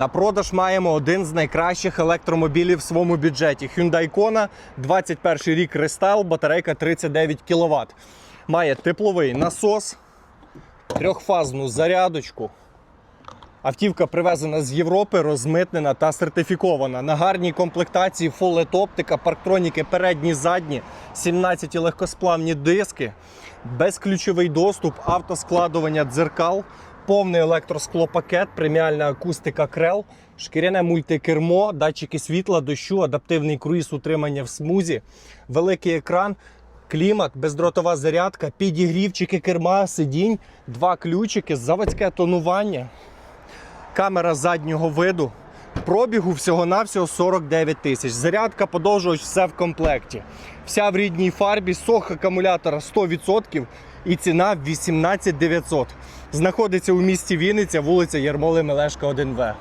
На продаж маємо один з найкращих електромобілів в своєму бюджеті. Hyundai Kona, 21 рік рестайл, батарейка 39 кВт. Має тепловий насос, трьохфазну зарядочку. Автівка привезена з Європи, розмитнена та сертифікована. На гарній комплектації Full LED оптика, парктроніки передні, задні, 17 легкосплавні диски, безключовий доступ, автоскладування дзеркал, повний електросклопакет, преміальна акустика крел, шкіряне мультикермо, датчики світла, дощу, адаптивний круїз, утримання в смузі, великий екран. Клімат, бездротова зарядка, підігрівчики керма, сидінь, два ключики, заводське тонування камера заднього виду. Пробігу всього-навсього 49 тисяч. Зарядка, подовжувач, все в комплекті. Вся в рідній фарбі, сох акумулятора 100% і ціна 18 900. Знаходиться у місті Вінниця, вулиця Ярмоли Мелешка 1В.